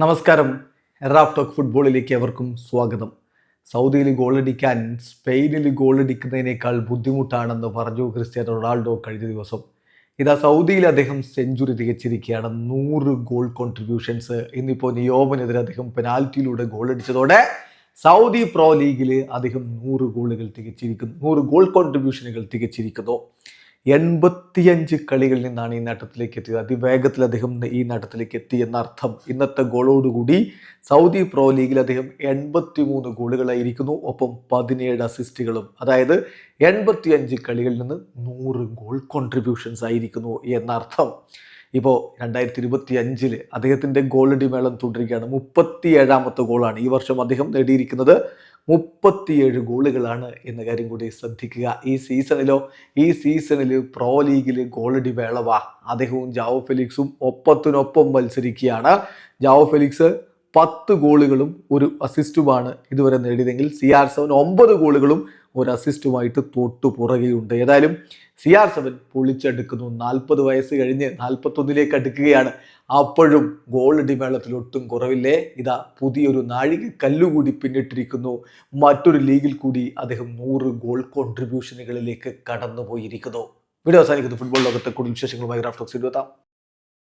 നമസ്കാരം. Raf talk ഫുട്ബോളിലേക്ക് എവർക്കും സ്വാഗതം. സൗദിയിൽ ഗോളടിക്കാൻ സ്പെയിനിൽ ഗോളടിക്കുന്നതിനേക്കാൾ ബുദ്ധിമുട്ടാണെന്ന് പറഞ്ഞു ക്രിസ്ത്യാനോ റൊണാൾഡോ കഴിഞ്ഞ ദിവസം. ഇതാ സൗദിയിൽ അദ്ദേഹം സെഞ്ചുറി തികച്ചിരിക്കുകയാണ്. നൂറ് ഗോൾ കോൺട്രിബ്യൂഷൻസ്. ഇന്നിപ്പോൾ നിയോമനെതിരെ അദ്ദേഹം പെനാൽറ്റിയിലൂടെ ഗോളടിച്ചതോടെ സൗദി പ്രോ ലീഗിൽ അദ്ദേഹം നൂറ് ഗോളുകൾ തികച്ചിരിക്കുന്നു. നൂറ് ഗോൾ കോൺട്രിബ്യൂഷനുകൾ തികച്ചിരിക്കുന്നു. എൺപത്തിയഞ്ച് കളികളിൽ നിന്നാണ് ഈ നേട്ടത്തിലേക്ക് എത്തിയത്. അതിവേഗത്തിൽ അദ്ദേഹം ഈ നേട്ടത്തിലേക്ക് എത്തി എന്നർത്ഥം ഇന്നത്തെ ഗോളോടുകൂടി സൗദി പ്രോ ലീഗിൽ അദ്ദേഹം എൺപത്തി മൂന്ന് ഗോളുകളായിരിക്കുന്നു. ഒപ്പം പതിനേഴ് അസിസ്റ്റുകളും അതായത് എൺപത്തിയഞ്ച് കളികളിൽ നിന്ന് നൂറ് ഗോൾ കോൺട്രിബ്യൂഷൻസ് ആയിരിക്കുന്നു എന്നർത്ഥം ഇപ്പോൾ രണ്ടായിരത്തി ഇരുപത്തി അഞ്ചിൽ അദ്ദേഹത്തിന്റെ ഗോൾഡ് മേളം തുടരുകയാണ്. മുപ്പത്തി ഏഴാമത്തെ ഗോളാണ് ഈ വർഷം അദ്ദേഹം നേടിയിരിക്കുന്നത് മുപ്പത്തിയേഴ് ഗോളുകളാണ് എന്ന കാര്യം കൂടി ശ്രദ്ധിക്കുക. ഈ സീസണിലോ ഈ സീസണിൽ പ്രോ ലീഗിൽ ഗോളടി വേളവ അദ്ദേഹവും ജാവോ ഫെലിക്സും ഒപ്പത്തിനൊപ്പം മത്സരിക്കുകയാണ്. ജാവോ ഫെലിക്സ് പത്ത് ഗോളുകളും ഒരു അസിസ്റ്റുമാണ് ഇതുവരെ നേടിയതെങ്കിൽ. സി ആർ സെവൻ ഒമ്പത് ഗോളുകളും ഒരു അസിസ്റ്റുമായിട്ട് തൊട്ടു പുറകെയുണ്ട്. ഏതായാലും സി ആർ സെവൻ പൊളിച്ചെടുക്കുന്നു. നാൽപ്പത് വയസ്സ് കഴിഞ്ഞ് നാൽപ്പത്തൊന്നിലേക്ക് അടുക്കുകയാണ്. അപ്പോഴും ഗോൾ ഡിമേളത്തിൽ ഒട്ടും കുറവില്ലേ? ഇതാ പുതിയൊരു നാഴിക കല്ലുകൂടി പിന്നിട്ടിരിക്കുന്നു. മറ്റൊരു ലീഗിൽ കൂടി അദ്ദേഹം നൂറ് ഗോൾ കോൺട്രിബ്യൂഷനുകളിലേക്ക് കടന്നുപോയിരിക്കുന്നു. വീഡിയോ അവസാനിക്കുന്നു. ഫുട്ബോൾ ലോകത്തെ കൂടുതൽ വിശേഷങ്ങളുമായി റാഫ്റ്റോക്സ് ഇരുപത്താം